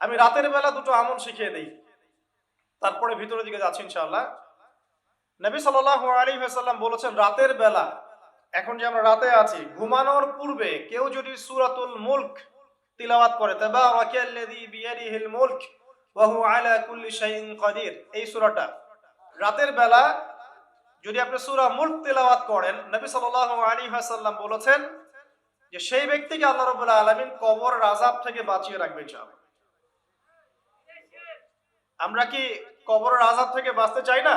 আমি রাতের বেলা দুটো আমল শিখিয়ে দিই। তারপরে ভিতরের দিকে যাচ্ছি ইনশাআল্লাহ। নবী সাল্লাল্লাহু আলাইহি ওয়াসাল্লাম বলেছেন, রাতের বেলা, এখন যে আমরা রাতে আছি, ঘুমানোর পূর্বে কেউ যদি সুরাতুল মুলক তিলাওয়াত করে বিয়াদিহিল মুলক, ওয়া হুয়া আলা কুল্লি শাইইন কাদির এই সূরাটা, রাতের বেলা যদি আপনি সূরা মুলক তিলাওয়াত করেন, নবী সাল্লাল্লাহু বলেছেন যে, সেই ব্যক্তিকে আল্লাহ রাব্বুল আলামিন কবরের আযাব থেকে বাঁচিয়ে রাখবে ইনশাআল্লাহ। আমরা কি কবরের আজাদ থেকে বাঁচতে চাই না?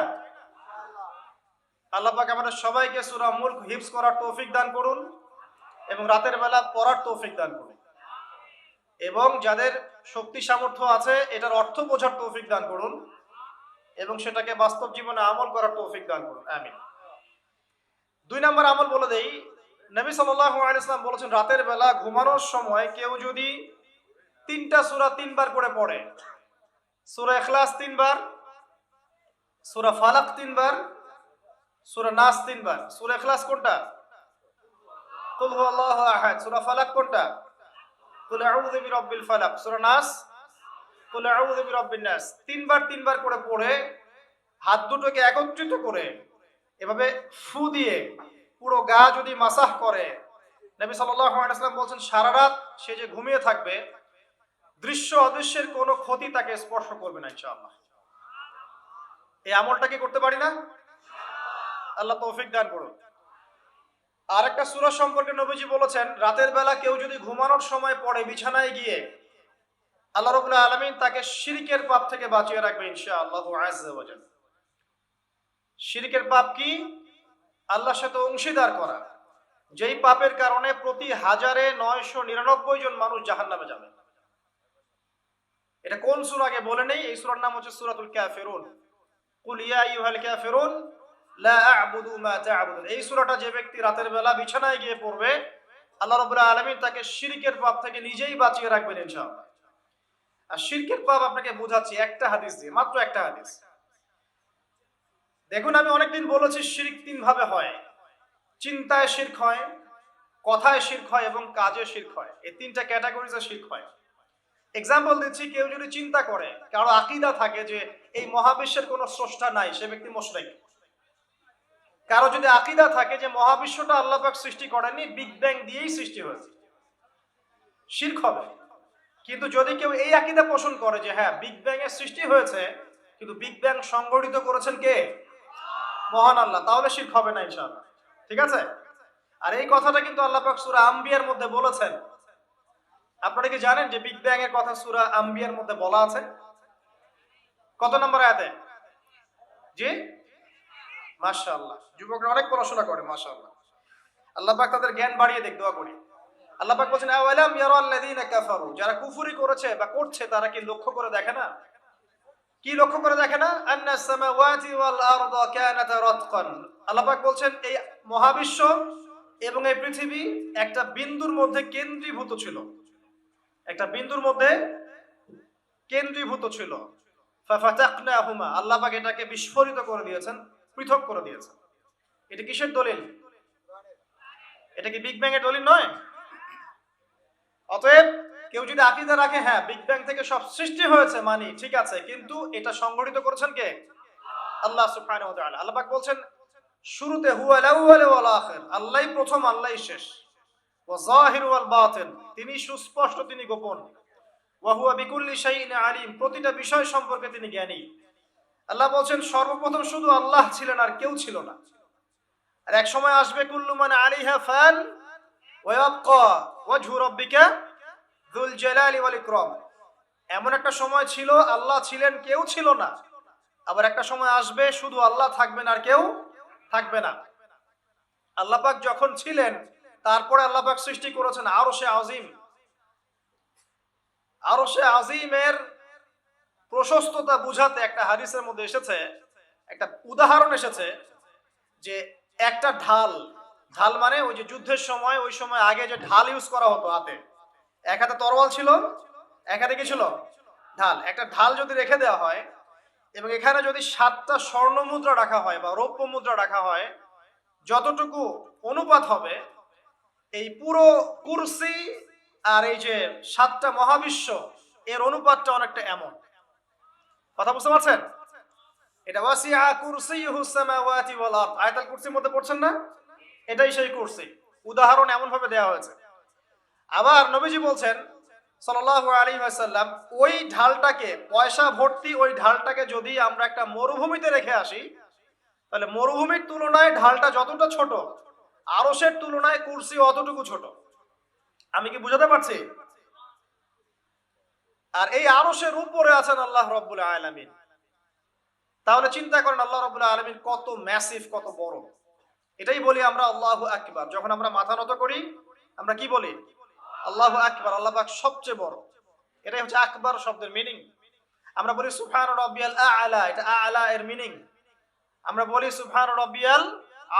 আল্লাহ পাক আমাদের সবাইকে সূরা মুলক হিফজ করার তৌফিক দান করুন এবং রাতের বেলা পড়ার তৌফিক দান করুন। এবং যাদের শক্তি সামর্থ্য আছে, এটার অর্থ বোঝার তৌফিক দান করুন এবং সেটাকে বাস্তব জীবনে আমল করার তৌফিক দান করুন। আমিন। দুই নম্বর আমল বলে দেই, নবী ওয়াসাল্লাম বলেছেন, রাতের বেলা ঘুমানোর সময় কেউ যদি তিনটা সূরা তিনবার করে পড়ে সূরা ইখলাস তিনবার, সূরা ফালাক তিনবার, সূরা নাস তিনবার। সূরা ইখলাস কোনটা? সূরা ফালাক কোনটা? তিনবার তিনবার করে পড়ে, হাত দুটোকে একত্রিত করে, এভাবে ফু দিয়ে পুরো গা যদি মাসাহ করে, নবী সাল্লাল্লাহু বলছেন, সারা রাত সে যে ঘুমিয়ে থাকবে দৃশ্য অদৃশ্যের কোনো ক্ষতি তাকে স্পর্শ করবে না, ইনশাআল্লাহ। এই আমলটা কি করতে পারি না? আল্লাহ তৌফিক দান করুন আর একটা সূরা সম্পর্কে নবীজি বলেছেন, রাতের বেলা কেউ যদি ঘুমানোর সময় পড়ে বিছানায় গিয়ে, আল্লাহ রাব্বুল আলামিন তাকে শিরকের পাপ থেকে বাঁচিয়ে রাখবে, ইনশাআল্লাহু আযজা ওয়া জাল। শিরকের পাপ কি? আল্লাহর সাথে অংশীদার করা। যেই পাপের কারণে প্রতি হাজারে নয়শো নিরানব্বই জন মানুষ জাহান্নামে যাবে। এটা কোন সূরা আগে বলে নেই? এই সূরার নাম হচ্ছে সূরাতুল কাফিরুন। কুল ইয়া আইয়ুহাল কাফিরুন, লা আ'বুদু মা তা'বুদুন। এই সূরাটা যে ব্যক্তি রাতের বেলা বিছানায় গিয়ে পড়বে, আল্লাহ রাব্বুল আলামিন তাকে শিরকের পাপ থেকে নিজেই বাঁচিয়ে রাখবেন ইনশাআল্লাহ। আর শিরকের পাপ আপনাকে বোঝাচ্ছি একটা হাদিস দিয়ে, মাত্র একটা হাদিস। দেখুন, আমি অনেকদিন বলেছি শিরক তিন ভাবে হয়। চিন্তায় শিরক হয়, কথায় শিরক হয় এবং কাজে শিরক হয়। এই তিনটা ক্যাটাগরিজে শিরক হয়। এক্সাম্পল দিচ্ছি, কেউ যদি চিন্তা করে, কারও আকিদা থাকে যে এই মহাবিশ্বের কোনো স্রষ্টা নাই, সে ব্যক্তি মোশরেক। কারও যদি আকিদা থাকে যে মহাবিশ্বটা আল্লাহ পাক সৃষ্টি করেনি বিগ ব্যাং দিয়েই সৃষ্টি হয়েছে। শিরক হবে। কিন্তু যদি কেউ এই আকিদা পোষণ করে যে হ্যাঁ বিগ ব্যাং এর সৃষ্টি হয়েছে, কিন্তু বিগ ব্যাং সংগঠিত করেছেন কে? মহান আল্লাহ। তাহলে শিরক হবে না ইনশাআল্লাহ। ঠিক আছে? আর এই কথাটা কিন্তু আল্লাহ পাক সূরা আম্বিয়ার মধ্যে বলেছেন। আপনারা কি জানেন যে বিগ ব্যাং এর কথা সূরা আম্বিয়ার মধ্যে বলা আছে? কত নম্বর আয়াতে? জি? মাশাআল্লাহ। যুবকরা অনেক পড়াশোনা করে, মাশাআল্লাহ। আল্লাহ পাক তাদের জ্ঞান বাড়িয়ে দেখ, দোয়া করি। আল্লাহ পাক বলছেন, আওয়ালাম ইয়ারাল্লাযীনা কাফারু? যারা কুফরি করেছে বা করছে, তারা কি লক্ষ্য করে দেখে না? কি লক্ষ্য করে দেখে না? আন্নাস সামাওয়াতি ওয়াল আরদা কানাতা রাতকান। আল্লাহ পাক বলছেন, এই মহাবিশ্ব এবং এই পৃথিবী একটা বিন্দুর মধ্যে কেন্দ্রীভূত ছিল। একটা বিন্দুর মধ্যে কেন্দ্রীভূত ছিল। আল্লাহ পাক এটাকে বিস্ফোরিত করে দিয়েছেন, পৃথক করে দিয়েছেন। এটা কিসের দলিল? এটা কি বিগ ব্যাং এর দলিল নয়? অতএব কেউ যদি আকিদা রাখে হ্যাঁ বিগ ব্যাং থেকে সব সৃষ্টি হয়েছে মানি, ঠিক আছে, কিন্তু এটা সংগঠিত করেছেন কে? আল্লাহ সুবহানাহু আল্লাহ পাক বলছেন, শুরুতে আখির, আল্লাহই প্রথম, আল্লাহই শেষ। তিনি সুস্পষ্ট, তিনি গোপন। ওয়া হুয়া বিকুল্লি শাইইন আলিম, প্রতিটা বিষয় সম্পর্কে তিনি জ্ঞানী। আল্লাহ বলছেন, সর্বপ্রথম শুধু আল্লাহ ছিলেন আর কেউ ছিল না। আর এক সময় আসবে, কুল্লু মান আলাইহা ফান এমন একটা সময় ছিল, আল্লাহ ছিলেন, কেউ ছিল না। আবার একটা সময় আসবে, শুধু আল্লাহ থাকবেন আর কেউ থাকবে না। আল্লাহ পাক যখন ছিলেন তারপরে আল্লাহ পাক সৃষ্টি করেছেন আরও সে আজিম। আরও সে আজিমের প্রশস্ততা বুঝাতে একটা হাদিসের মধ্যে এসেছে, একটা উদাহরণ এসেছে যে একটা ঢাল ঢাল মানে ওই যে যুদ্ধের সময়, ওই সময় আগে যে ঢাল ইউজ করা হতো হাতে। এক হাতে তরোয়াল ছিল, এক হাতে কি ছিল? ঢাল। একটা ঢাল যদি রেখে দেওয়া হয় এবং এখানে যদি সাতটা স্বর্ণ মুদ্রা রাখা হয় বা রৌপ্য মুদ্রা রাখা হয়, যতটুকু অনুপাত হবে এই পুরো কুরসি আর এই যে সাতটা মহাবিশ্ব, এর অনুপাতটা অনেকটা এমন। কথা বুঝতে পারছেন? এটা ওয়াসিআ কুরসিয়ুহু সামাওয়াতি ওয়াল আরদ। আয়াতুল কুরসির মধ্যে পড়ছেন না? এটাই সেই কুরসি। উদাহরণ এমন ভাবে দেওয়া হয়েছে। আবার নবীজি বলছেন, সাল্লাল্লাহু আলাইহি ওয়াসাল্লাম, ওই ঢালটাকে, পয়সা ভর্তি ওই ঢালটাকে যদি আমরা একটা মরুভূমিতে রেখে আসি, তাহলে মরুভূমির তুলনায় ঢালটা যতটা ছোট আরশের তুলনায় কুরসি অতটুকু ছোট। আমি কি বুঝাতে পারছি? আর এই আরশের উপরে আছেন আল্লাহ রব্বুল আলামিন। তাহলে চিন্তা করেন আল্লাহ রব্বুল আলামিন কত ম্যাসিভ কত বড়। এটাই বলি আমরা আল্লাহ আকবার। যখন আমরা মাথা নত করি, আমরা কি বলি? আল্লাহ আকবার, আল্লাহ সবচেয়ে বড়। এটাই হচ্ছে আকবার শব্দের মিনিং আমরা বলি সুফান রব্বিয়াল আলা, এটা আলা এর মিনিং আমরা বলি সুফান রব্বিয়াল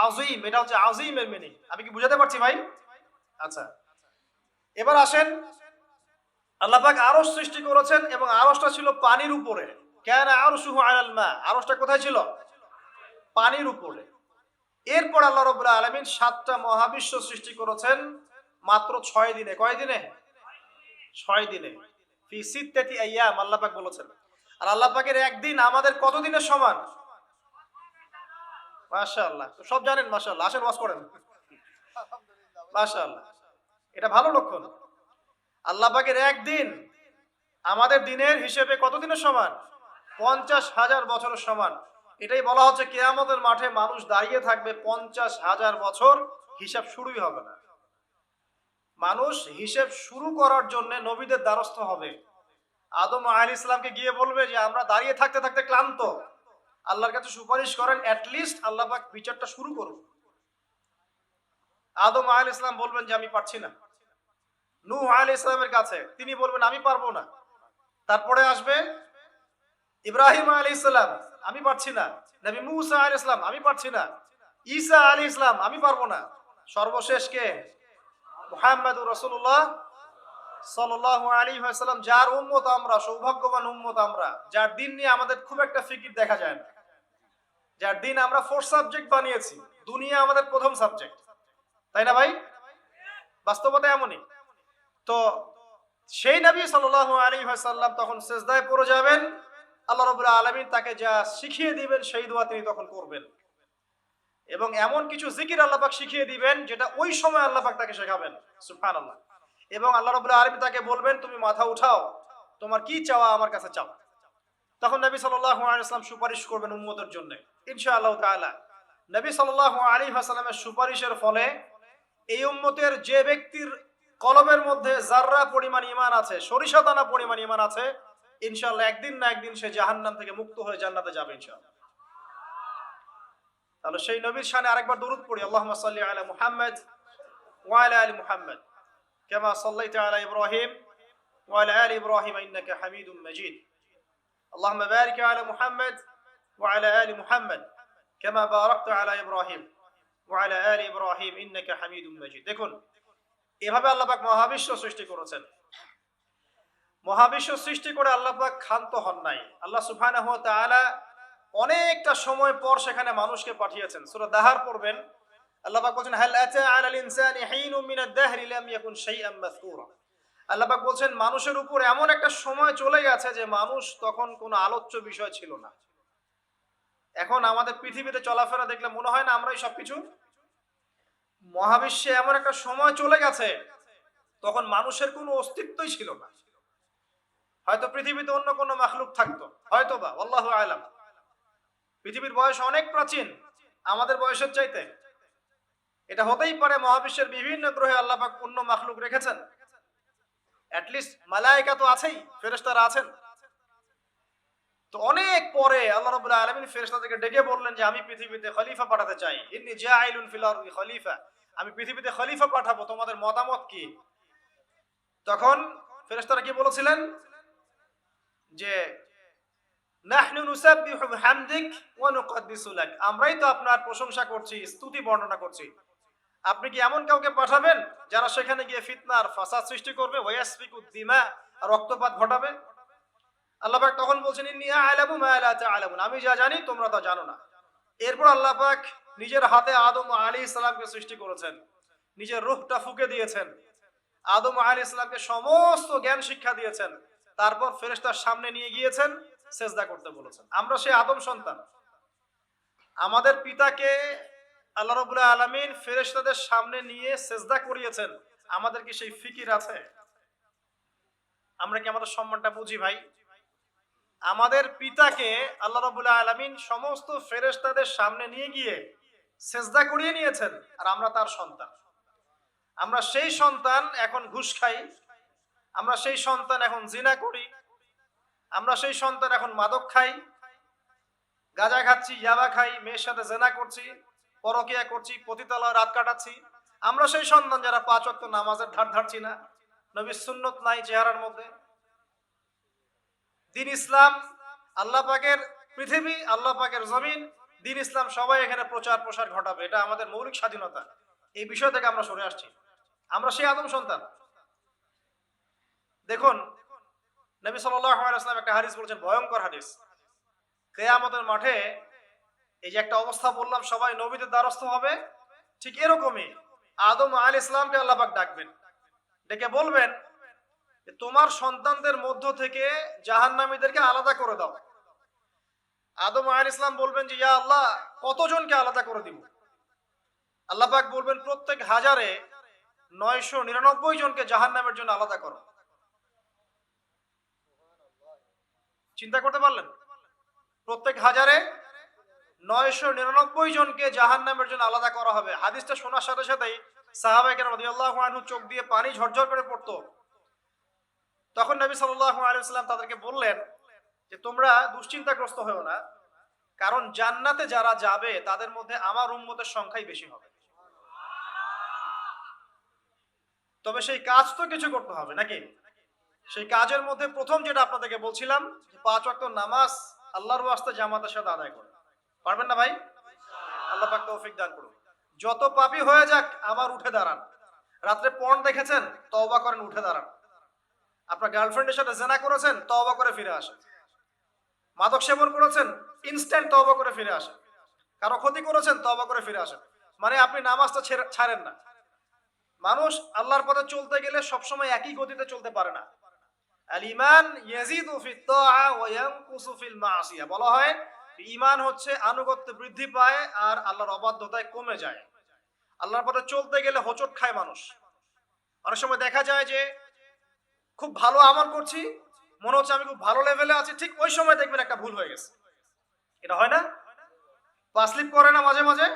আজিম এটা হচ্ছে আজিমের মিনিং আমি কি বুঝাতে পারছি ভাই? আচ্ছা। এবার আসেন সৃষ্টি করেছেন এবং ছিল পানির উপরে। কেন মা। কোথায় ছিল? পানির উপরে। এরপর আল্লাহ রবুল্লাহ আলমিন সাতটা মহাবিশ্ব সৃষ্টি করেছেন মাত্র ছয় দিনে। কয় দিনে? ছয় দিনে। ফি আল্লাহ পাক বলেছেন। আর আল্লাহ পাকের একদিন আমাদের কত দিনের সমান? মাশাআল্লাহ। সব জানেন মাশাআল্লাহ। আসেন, ওয়াজ করেন। মাশাআল্লাহ। এটা ভালো লক্ষণ। আল্লাহ পাকের একদিন আমাদের দিনের হিসেবে কত দিনের সমান? পঞ্চাশ হাজার বছরের সমান। এটাই বলা হচ্ছে কেয়ামতের মাঠে মানুষ দাঁড়িয়ে থাকবে পঞ্চাশ হাজার বছর, হিসাব শুরুই হবে না। মানুষ হিসেব শুরু করার জন্য নবীদের দ্বারস্থ হবে। আদম আল ইসলামকে গিয়ে বলবে যে, আমরা দাঁড়িয়ে থাকতে থাকতে ক্লান্ত। আল্লাহর কাছে সুপারিশ করেন অ্যাটলিস্ট আল্লাহ পাক বিচারটা শুরু করুন। আদম আল ইসলাম বলবেন যে, আমি পারছি না। নূহ আল ইসলামের কাছে তিনি বলবেন, আমি পারব না। তারপরে আসবে, ইব্রাহিম আলী ইসলাম আমি পারছি না। নবী মুসা আলী ইসলাম আমি পারছি না। ঈসা আলী ইসলাম আমি পারব না। সর্বশেষ কে? মুহাম্মদ রসুল্লাহ সাল্লাল্লাহু আলাইহি ওয়াসাল্লাম, যার উম্মত আমরা, সৌভাগ্যবান উম্মত আমরা, যার দিন নিয়ে আমাদের খুব একটা ফিকির দেখা যায় না। যার দিন আমরা ফোর্থ সাবজেক্ট বানিয়েছি, দুনিয়া আমাদের প্রথম সাবজেক্ট তাই না ভাই? বাস্তবতা এমনই। তো সেই নবী সাল্লাল্লাহু আলাইহি ওয়াসাল্লাম তখন সেজদায় পড়ে যাবেন। আল্লাহ রাব্বুল আলামিন তাকে যা শিখিয়ে দিবেন, সেই দোয়া তিনি তখন করবেন। এবং এমন কিছু জিকির আল্লাহ পাক শিখিয়ে দিবেন, যেটা ওই সময় আল্লাহ পাক তাকে শেখাবেন। সুবহানাল্লাহ। এবং আল্লাহ রাব্বুল আলামিন তাকে বলবেন, তুমি মাথা উঠাও। তোমার কি চাওয়া আমার কাছে চাও। তখন নবী সাল্লাল্লাহু আলাইহি সুপারিশ করবেন উম্মতের জন্য। ইনশাআল্লাহ তাআলা, নবী সাল্লাল্লাহু আলাইহি ওয়াসাল্লামের সুপারিশের ফলে এই উম্মতের যে ব্যক্তির কলবের মধ্যে জাররা পরিমাণ ইমান আছে, সরিষা দানা পরিমাণ ইমান আছে, ইনশাআল্লাহ একদিন না একদিন সে জাহান্নাম থেকে মুক্ত হয়ে জান্নাতে যাবে ইনশাআল্লাহ। তাহলে সেই নবীর শানে আরেকবার দরুদ পড়ি, আল্লাহুম্মা সাল্লি আলা মুহাম্মদ ওয়া আলা আলি মুহাম্মদ, কামা সাল্লাইতা আলা ইব্রাহিম ওয়া আলা আলি ইব্রাহিম ইন্নাকা হামিদুম মাজিদ। اللهم بارك على محمد وعلى آل محمد كما باركت على إبراهيم وعلى آل إبراهيم إنك حميد مجيد দেখুন এভাবে আল্লাহ পাক মহাবিশ্ব সৃষ্টি করেছেন মহাবিশ্ব সৃষ্টি করে আল্লাহ পাক ক্ষান্ত হন নাই আল্লাহ সুবহানাহু ওয়া তাআলা অনেকটা সময় পর সেখানে মানুষকে পাঠিয়েছেন সূরা দাহার পড়বেন আল্লাহ পাক বলছেন হাল আতা আলাল ইনসানি হিনুম মিনাদ দাহরি লাম ইয়াকুন শাইআম মাযকুরা আল্লাহ পাক বলছেন, মানুষের উপর এমন একটা সময় চলে গেছে যে মানুষ তখন কোনো আলোচ্য বিষয় ছিল না। এখন আমাদের পৃথিবীতে চলাফেরা দেখলে মনে হয় না আমরাই সবকিছু? মহাবিশ্বে এমন একটা সময় চলে গেছে, তখন মানুষের কোনো অস্তিত্বই ছিল না। হয়তো পৃথিবীতে অন্য কোনো মাখলুক থাকতো হয়তো বা আল্লাহ আলাম। পৃথিবীর বয়স অনেক প্রাচীন, আমাদের বয়সের চাইতে। এটা হতেই পারে মহাবিশ্বের বিভিন্ন গ্রহে আল্লাহ পাক অন্য মাখলুক রেখেছেন। অ্যাটলিস্ট তো আছেই, ফেরেশতারা আছেন। তো অনেক পরে আল্লাহ ডেকে বললেন যে, আমি পৃথিবীতে খলিফা পাঠাতে চাই। জাইলুন খলিফা। আমি পৃথিবীতে খলিফা পাঠাবো, তোমাদের মতামত কি? তখন ফেরেশতারা কি বলেছিলেন? যে, নাহনু নুসাব্বিহু ওয়া নুকদ্দিসু লাক। আমরাই তো আপনার প্রশংসা করছি, স্তুতি বর্ণনা করছি। আপনি কি এমন কাউকে পাঠাবেন যারা সেখানে গিয়ে ফিতনার ফাসাদ সৃষ্টি করবে? ওয়াসফিকু দিমা, রক্তপাত ঘটাবে? আল্লাহ পাক তখন বলছেন আমি যা জানি, তোমরা তা জানো না। এরপর আল্লাহ নিজের হাতে আদম আলাইহিস সালামকে সৃষ্টি করেছেন। নিজের রূহটা ফুকে দিয়েছেন। আদম আলাইহিস সালামকে সমস্ত জ্ঞান শিক্ষা দিয়েছেন। তারপর ফেরেশতার সামনে নিয়ে গিয়েছেন, সেজদা করতে বলেছেন। আমরা সেই আদম সন্তান। আমাদের পিতাকে আল্লাহ রবুল্লাহ আলমিন ফেরেশতাদের সামনে নিয়ে সেজদা করিয়েছেন। আমাদের কি সেই ফিকির আছে? আমরা কি আমাদের সম্মানটা বুঝি ভাই? আমাদের পিতাকে আল্লাহ রবুল্লাহ আলমিন সমস্ত ফেরেশতাদের সামনে নিয়ে গিয়ে সেজদা করিয়ে নিয়েছেন আর আমরা তার সন্তান। আমরা সেই সন্তান এখন ঘুষ খাই, আমরা সেই সন্তান এখন জিনা করি, আমরা সেই সন্তান এখন মাদক খাই, গাঁজা খাচ্ছি, ইয়াবা খাই, মেয়ের সাথে জেনা করছি পরকিয়া করছি, পতিতালয় রাত কাটাচ্ছি। আমরা সেই সন্তান যারা পাঁচ অক্ত নামাজের ধার ধারছি না। নবী সুন্নত নাই চেহারার মধ্যে। দিন ইসলাম, আল্লাহ পাকের পৃথিবী, আল্লাহ পাকের জমিন। দিন ইসলাম সবাই এখানে প্রচার প্রসার ঘটাবে। এটা আমাদের মৌলিক স্বাধীনতা। এই বিষয় থেকে আমরা সরে আসছি। আমরা সেই আদম সন্তান। দেখুন, নবী সাল্লাম একটা হাদিস বলছেন, ভয়ঙ্কর হাদিস। কেয়ামতের মাঠে এই যে একটা অবস্থা বললাম, সবাই নবীদের দ্বারস্থ হবে। ঠিক এরকমই। আদম আল ইসলামকে আল্লাপাক ডাকবেন। ডেকে বলবেন তোমার সন্তানদের মধ্য থেকে জাহান্নামীদেরকে আলাদা করে দাও। আদম আল ইসলাম বলবেন যে, ইয়া আল্লাহ, কতজনকে আলাদা করে দিব? আল্লাহ পাক বলবেন, প্রত্যেক হাজারে নয়শো নিরানব্বই জনকে জাহান্নামের জন্য আলাদা করো। চিন্তা করতে পারলেন? প্রত্যেক হাজারে নয়শো নিরানব্বই জনকে জাহান নামের জন্য আলাদা করা হবে। হাদিসটা শোনার সাথে সাথেই রদিয়াল্লাহু আনহু চোখ দিয়ে পানি ঝরঝর করে পড়তো। তখন নবী সাল্লাম তাদেরকে বললেন যে, তোমরা দুশ্চিন্তাগ্রস্ত হয়েও না, কারণ জান্নাতে যারা যাবে, তাদের মধ্যে আমার উম্মতের সংখ্যাই বেশি হবে। তবে সেই কাজ তো কিছু করতে হবে নাকি? সেই কাজের মধ্যে প্রথম যেটা আপনাদেরকে বলছিলাম পাঁচ ওয়াক্ত নামাজ আল্লাহর ওয়াস্তে জামাতের সাথে আদায় করে। পারবেন না ভাই? আল্লাহ পাক তৌফিক দান করুন। যত পাপী হয়ে যাক, আবার উঠে দাঁড়ান। রাত্রে পর্ন দেখেছেন? তওবা করেন, উঠে দাঁড়ান। আপনার গার্লফ্রেন্ডের সাথে জেনা করেছেন? তওবা করে ফিরে আসেন। মাদক সেবন করেছেন? ইনস্ট্যান্ট তওবা করে ফিরে আসেন। কারও ক্ষতি করেছেন? তওবা করে ফিরে আসেন। মানে আপনি নামাজটা ছেড়ে- ছাড়েন না। মানুষ আল্লাহর পথে চলতে গেলে সবসময় একই গতিতে চলতে পারে না। আল ইমান ইয়াজিদু ফিত তাআ ওয়া ইয়ানকুসু ফিল মাসিয়া বলা হয় ঈমান হচ্ছে আনুগত্য বৃদ্ধি পায় আর আল্লাহর অবাধ্যতায় কমে যায়। আল্লাহর পথে চলতে গেলে হোঁচট খায় মানুষ। অনেক সময় দেখা যায় যে খুব ভালো আমল করছি, মনে হচ্ছে আমি খুব ভালো লেভেলে আছি, ঠিক ওই সময় দেখবেন একটা ভুল হয়ে গেছে। এটা হয় না? পাসলিপ করে না মাঝে মাঝে,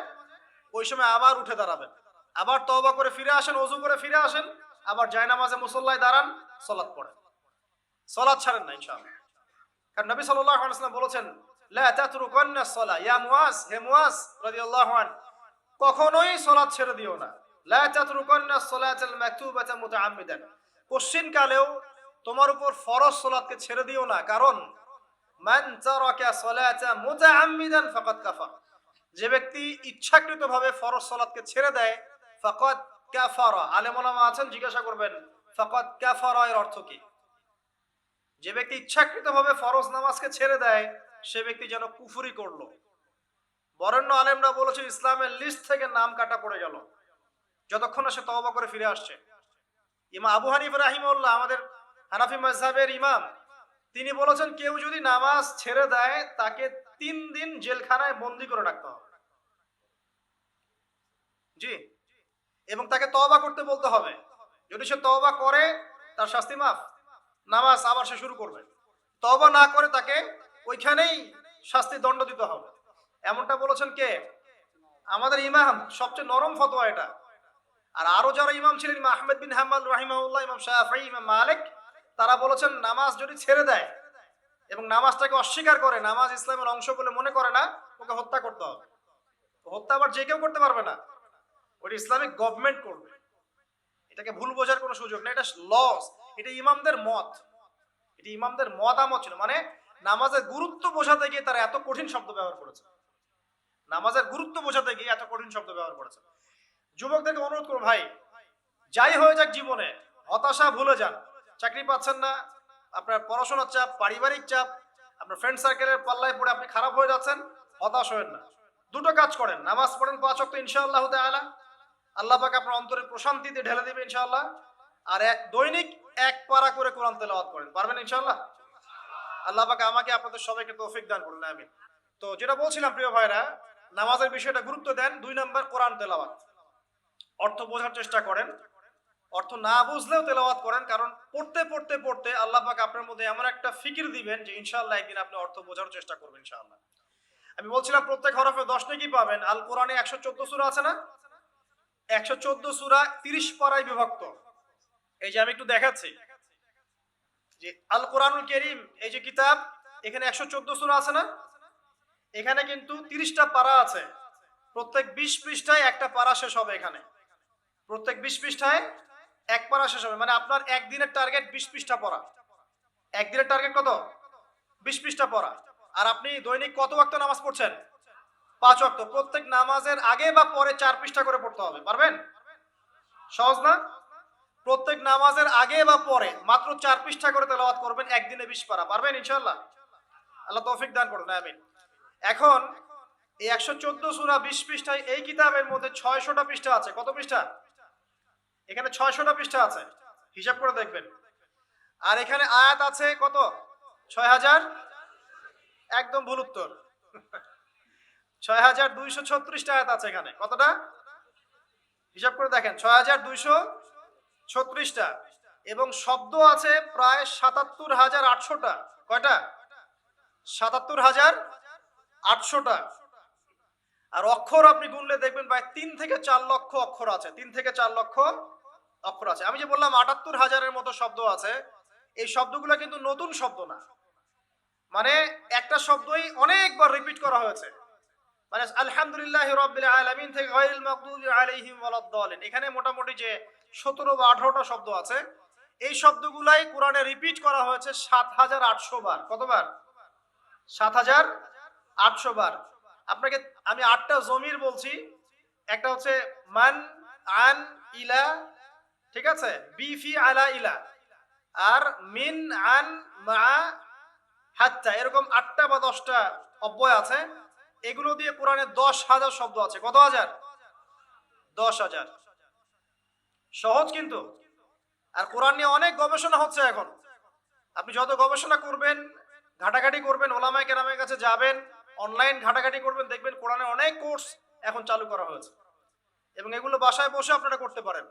ওই সময় আবার উঠে দাঁড়াবেন। আবার তওবা করে ফিরে আসেন অজু করে ফিরে আসেন, আবার জায়নামাজে মুসল্লায় দাঁড়ান, সলাৎ পড়েন। সলাৎ ছাড়েন না, ইনশাআল্লাহ। কারণ নবী ওয়াসাল্লাম বলেছেন লা তাতরুকান্না সলা। ইয়া কখনোই সলাৎ ছেড়ে দিও না। কালেও তোমার উপর ফরজ সলাতকে ছেড়ে দিও না, কারণ সলাতা যে ব্যক্তি ইচ্ছাকৃতভাবে ফরজ সলাতকে ছেড়ে দেয়, ফাকাদ কাফারা। আলেম ওলামা আছেন, জিজ্ঞাসা করবেন, ফাকাদ কাফারা এর অর্থ কি? যে ব্যক্তি ইচ্ছাকৃতভাবে ফরজ নামাজকে ছেড়ে দেয় সে ব্যক্তি যেন কুফুরি করল। বরেণ্য আলেমরা বলেছে ইসলামের লিস্ট থেকে নাম কাটা পড়ে গেল। যতক্ষণ না সে তওবা করে ফিরে আসছে। ইমা আবু হানিফ রাহিমউল্লাহ আমাদের হানাফি মাযহাবের ইমাম, তিনি বলেছেন, কেউ যদি নামাজ ছেড়ে দেয়, তাকে তিন দিন জেলখানায় বন্দি করে রাখতে হবে। জি। এবং তাকে তওবা করতে বলতে হবে। যদি সে তওবা করে, তার শাস্তি মাফ। নামাজ আবার সে শুরু করবে। তওবা না করে তাকে ওইখানেই শাস্তি দণ্ড দিতে হবে। এমনটা বলেছেন কে? আমাদের ইমাম, সবচেয়ে নরম ফতোয়া এটা। আর আরও যারা ইমাম ছিলেন আহমেদ বিন হাম্মাল রাহিমাহুল্লাহ, ইমাম শাফি ইমাম মালিক, তারা বলেছেন, নামাজ যদি ছেড়ে দেয় এবং নামাজটাকে অস্বীকার করে, নামাজ ইসলামের অংশ বলে মনে করে না, ওকে হত্যা করতে হবে। হত্যা আবার যে কেউ করতে পারবে না। ওটা ইসলামিক গভর্নমেন্ট করবে। এটাকে ভুল বোঝার কোনো সুযোগ নেই। এটা লস এটা ইমামদের মত। এটি ইমামদের মতামত ছিল। মানে নামাজের গুরুত্ব বোঝাতে গিয়ে তারা এত কঠিন শব্দ ব্যবহার করেছে। নামাজের গুরুত্ব বোঝাতে গিয়ে এত কঠিন শব্দ ব্যবহার করেছে। যুবকদেরকে অনুরোধ করো, ভাই, যাই হয়ে যাক জীবনে, হতাশা ভুলে যান। চাকরি পাচ্ছেন না, আপনার পড়াশোনার চাপ, পারিবারিক চাপ, আপনার ফ্রেন্ড সার্কেলের পাল্লায় পড়ে আপনি খারাপ হয়ে যাচ্ছেন, হতাশ হবেন না। দুটো কাজ করেন, নামাজ পড়েন পাঁচ অক্ট ইনশাআল্লাহ তাআলা। আল্লাহ পাক আপনার অন্তরে প্রশান্তিতে ঢেলে দেবে, ইনশাআল্লাহ। আর এক দৈনিক এক পারা করে কোরআন তেলাওয়াত করেন, পারবেন ইনশাআল্লাহ? আল্লাহ পাকে আমাকে আপনাদের সবাইকে তৌফিক দান করুন আমি তো যেটা বলছিলাম, প্রিয় ভাইরা, নামাজের বিষয়টা গুরুত্ব দেন, দুই নম্বর কোরআন তেলাওয়াত। অর্থ বোঝার চেষ্টা করেন। অর্থ না বুঝলেও তেলাওয়াত করেন, কারণ পড়তে পড়তে পড়তে আল্লাহ পাক আপনার মধ্যে এমন একটা ফিকির দিবেন যে ইনশাআল্লাহ একদিন আপনি অর্থ বোঝার চেষ্টা করবেন, ইনশাআল্লাহ। আমি বলছিলাম, প্রত্যেক হরফে দশ নাকি পাবেন, আল কোরআনে একশো চোদ্দ সুরা আছে না? একশো চোদ্দ সুরা তিরিশ পাড়ায় বিভক্ত। এই যে আমি একটু দেখাচ্ছি। যে আল কোরআনুল করিম, এই যে কিতাব, এখানে একশো চোদ্দ সুরা আছে না? এখানে কিন্তু তিরিশটা পারা আছে। প্রত্যেক বিশ পৃষ্ঠায় একটা পারা শেষ হবে এখানে। প্রত্যেক বিশ পৃষ্ঠায় এক পারা শেষ হবে। মানে আপনার একদিনের টার্গেট বিশ পৃষ্ঠা পড়া। একদিনের টার্গেট কত? বিশ পৃষ্ঠা পড়া। আর আপনি দৈনিক কত ওয়াক্ত নামাজ পড়ছেন? পাঁচ ওয়াক্ত। প্রত্যেক নামাজের আগে বা পরে চার পৃষ্ঠা করে পড়তে হবে। পারবেন? সহজ না? প্রত্যেক নামাজের আগে বা পরে মাত্র চার পৃষ্ঠা করে তেলাওয়াত করবেন, একদিনে বিশ পারা। পারবেন ইনশাল্লাহ আল্লাহ তৌফিক দান করুন, আমিন। এখন এই একশো চোদ্দ সুরা বিশ পৃষ্ঠায় এই কিতাবের মধ্যে ছয়শোটা পৃষ্ঠা আছে। কত পৃষ্ঠা? এখানে ছয়শোটা পৃষ্ঠা আছে। হিসাব করে দেখবেন। আর এখানে আয়াত আছে কত? ছয় হাজার? একদম ভুল উত্তর। ছয় হাজার দুইশো ছত্রিশটা আয়াত আছে এখানে। কতটা? হিসাব করে দেখেন, ছয় হাজার দুইশো ছত্রিশটা। এবং শব্দ আছে প্রায় সাতাত্তর হাজার আটশোটা। কয়টা? সাতাত্তর হাজার আটশোটা। আর অক্ষর আপনি গুনলে দেখবেন প্রায় তিন থেকে চার লক্ষ অক্ষর আছে। তিন থেকে চার লক্ষ অক্ষর আছে। আমি যে বললাম আটাত্তর হাজারের মতো শব্দ আছে, এই শব্দগুলো কিন্তু নতুন শব্দ না। মানে একটা শব্দই অনেকবার রিপিট করা হয়েছে। মানে আলহামদুলিল্লাহ রব্বিল আলামিন থেকে আলাইহিম এখানে মোটামুটি যে সতেরো বা আঠারোটা শব্দ আছে। এই শব্দগুলাই কোরআনে রিপিট করা হয়েছে সাত হাজার আটশো বার। কতবার? সাত হাজার আটশো বার। আপনাকে আমি আটটা জমির বলছি। একটা হচ্ছে মান আন ইলা, ঠিক আছে? বিফি আলা ইলা। আর মিন আন মা হাত্তা। এরকম আটটা বা দশটা অব্যয় আছে। এগুলো দিয়ে কোরআনে দশ হাজার শব্দ আছে। কত হাজার? দশ হাজার। সহজ কিন্তু। আর কোরআন নিয়ে অনেক গবেষণা হচ্ছে এখন। আপনি যত গবেষণা করবেন, ঘাটাঘাটি করবেন, ওলামায় কেরামের কাছে যাবেন অনলাইন ঘাটাঘাটি করবেন, দেখবেন কোরআনে অনেক কোর্স এখন চালু করা হয়েছে। এবং এগুলো বাসায় বসে আপনারা করতে পারেন।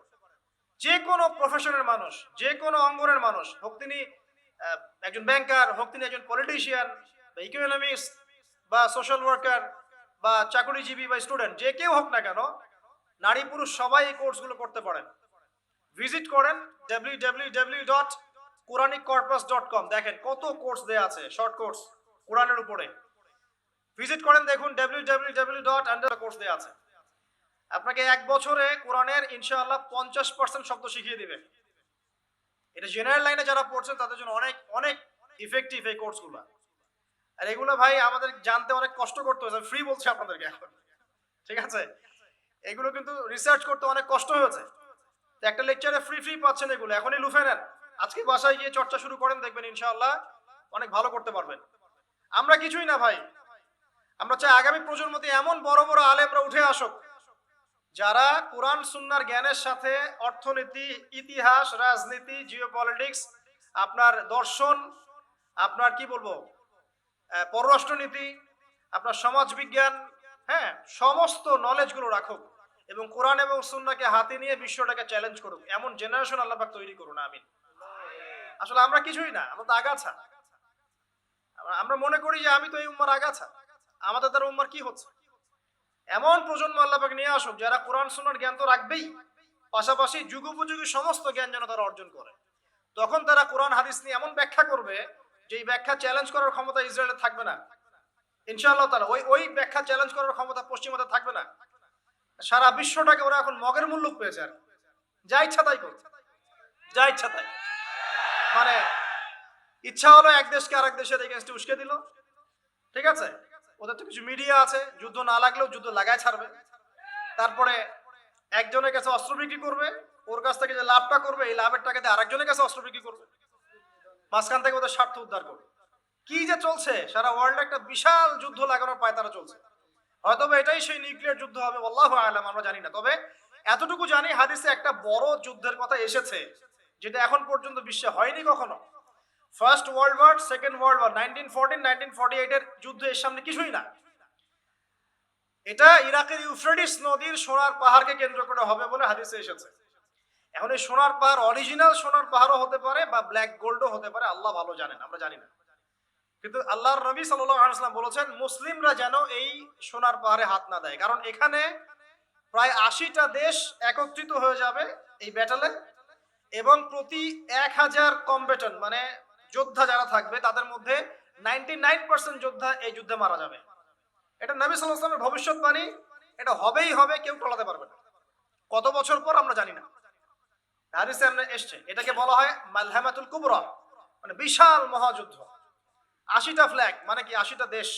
যে কোনো প্রফেশনের মানুষ, যে কোনো অঙ্গনের মানুষ, হোক তিনি একজন ব্যাংকার হোক তিনি একজন পলিটিশিয়ান বা ইকোনমিক্স বা সোশ্যাল ওয়ার্কার বা চাকরিজীবী, বা স্টুডেন্ট যে কেউ হোক না কেন নারী পুরুষ সবাই এই কোর্সগুলো করতে পারেন। ভিজিট করেন ডাব্লিউ ডাব্লিউ ডট দেখেন কত কোর্স দেওয়া আছে শর্ট কোর্স কোরআনের উপরে। ভিজিট করেন দেখুন ডাব্লিউ ডাব্লিউ ডট কোর্স দেওয়া আছে। আপনাকে এক বছরে কোরআনের ইনশাআল্লাহ পঞ্চাশ পার্সেন্ট শব্দ শিখিয়ে দিবে। এটা জেনারেল লাইনে যারা পড়ছেন, তাদের জন্য অনেক অনেক ইফেক্টিভ এই কোর্সগুলো আর এগুলো ভাই আমাদের জানতে অনেক কষ্ট করতে হয়েছে ফ্রি বলছি আপনাদেরকে এখন। ঠিক আছে? এগুলো কিন্তু রিসার্চ করতে অনেক কষ্ট হয়েছে। একটা লেকচারে ফ্রি ফ্রি পাচ্ছেন এগুলো। এখনই লুফে নেন। আজকে বাসায় গিয়ে চর্চা শুরু করেন, দেখবেন ইনশাআল্লাহ অনেক ভালো করতে পারবেন। আমরা কিছুই না ভাই। আমরা চাই আগামী প্রজন্মতে এমন বড় বড় আলেমরা উঠে আসুক, যারা কোরআন, সুন্নার জ্ঞানের সাথে অর্থনীতি, ইতিহাস, রাজনীতি জিওপলিটিক্স আপনার দর্শন, আপনার কি বলব পররাষ্ট্রনীতি, আপনার সমাজ বিজ্ঞান হ্যাঁ সমস্ত নলেজগুলো রাখুক। এবং কোরআন এবং সুন্নাকে হাতে নিয়ে বিশ্বটাকে চ্যালেঞ্জ করুক এমন জেনারেশন আল্লাহ তৈরি করুন, আমিন। আসলে আমরা কিছুই না, আমরা তো আগাছা। আমরা- মনে করি যে আমি তো এই উম্মার আগাছা। আমাদের দ্বারা উম্মার কি হচ্ছে? এমন প্রজন্ম আল্লাপাক নিয়ে আসুক যারা কোরআন সুন্নার জ্ঞান তো রাখবেই। পাশাপাশি যুগোপযোগী সমস্ত জ্ঞান যেন তারা অর্জন করে। তখন তারা কোরআন, হাদিস নিয়ে এমন ব্যাখ্যা করবে যে এই ব্যাখ্যা চ্যালেঞ্জ করার ক্ষমতা ইসরায়েলের থাকবে না। ইনশাআল্লাহ তারা ওই ওই ব্যাখ্যা চ্যালেঞ্জ করার ক্ষমতা পশ্চিমাতে থাকবে না। সারা বিশ্বটাকে ওরা এখন মগের মূল্য পেয়েছে আর যা ইচ্ছা তাই করছে যা ইচ্ছা তাই। মানে ইচ্ছা হলো এক দেশকে আরেক দেশের এগেনস্টে উস্কে দিল। ঠিক আছে? ওদের তো কিছু মিডিয়া আছে। যুদ্ধ না লাগলেও যুদ্ধ লাগায় ছাড়বে। তারপরে একজনের কাছে অস্ত্র বিক্রি করবে। ওর কাছ থেকে যে লাভটা করবে, এই লাভের টাকাতে আরেকজনের কাছে অস্ত্র বিক্রি করবে। মাঝখান থেকে ওদের স্বার্থ উদ্ধার করবে। কি যে চলছে, সারা ওয়ার্ল্ডে একটা বিশাল যুদ্ধ লাগানোর পায় তারা চলছে। হয়তো এটাই সেই নিউক্লিয়ার যুদ্ধ হবে, আল্লাহ আলাম, আমরা জানি না। তবে এতটুকু জানি, হাদিসে একটা বড় যুদ্ধের কথা এসেছে, যেটা এখন পর্যন্ত বিশ্বে হয়নি কখনো। First world war second world war nineteen fourteen nineteen forty এইটের যুদ্ধ এর সামনে কিছুই না। এটা ইরাকের ইউফ্রেডিস নদীর সোনার পাহাড়কে কেন্দ্র করে হবে বলে হাদিসে এসেছে। এখন এই সোনার পাহাড় অরিজিনাল সোনার পাহাড়ও হতে পারে বা ব্ল্যাক গোল্ডও হতে পারে, আল্লাহ ভালো জানেন, আমরা জানি না। কিন্তু আল্লাহর নবী সাল্লাম বলেছেন, মুসলিমরা যেন এই সোনার পাহাড়ে হাত না দেয়। কারণ এখানে প্রায় আশিটা দেশ একত্রিত হয়ে যাবে এই ব্যাটেলে এবং প্রতি এক হাজার কম্বেটন মানে যোদ্ধা যারা থাকবে, তাদের মধ্যে নাইনটি নাইন পার্সেন্ট যোদ্ধা এই যুদ্ধে মারা যাবে। এটা নবী সাল্লাহামের ভবিষ্যৎবাণী। এটা হবেই হবে, কেউ টলাতে পারবে না। কত বছর পর আমরা জানি না। আমরা এসছে, এটাকে বলা হয় মালহামাতুল কুবরা মানে বিশাল মহাযুদ্ধ। আশিটা ফ্ল্যাগ মানে কি আশিটা দেশ।